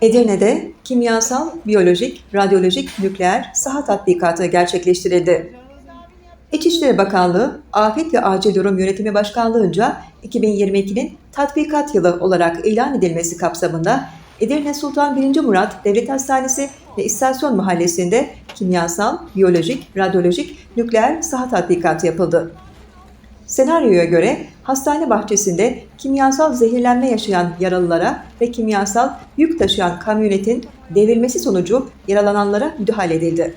Edirne'de kimyasal, biyolojik, radyolojik, nükleer saha tatbikatı gerçekleştirildi. İçişleri Bakanlığı Afet ve Acil Durum Yönetimi Başkanlığı'nca 2022'nin tatbikat yılı olarak ilan edilmesi kapsamında Edirne Sultan 1. Murat Devlet Hastanesi ve İstasyon Mahallesi'nde kimyasal, biyolojik, radyolojik, nükleer saha tatbikatı yapıldı. Senaryoya göre hastane bahçesinde kimyasal zehirlenme yaşayan yaralılara ve kimyasal yük taşıyan kamyonetin devrilmesi sonucu yaralananlara müdahale edildi.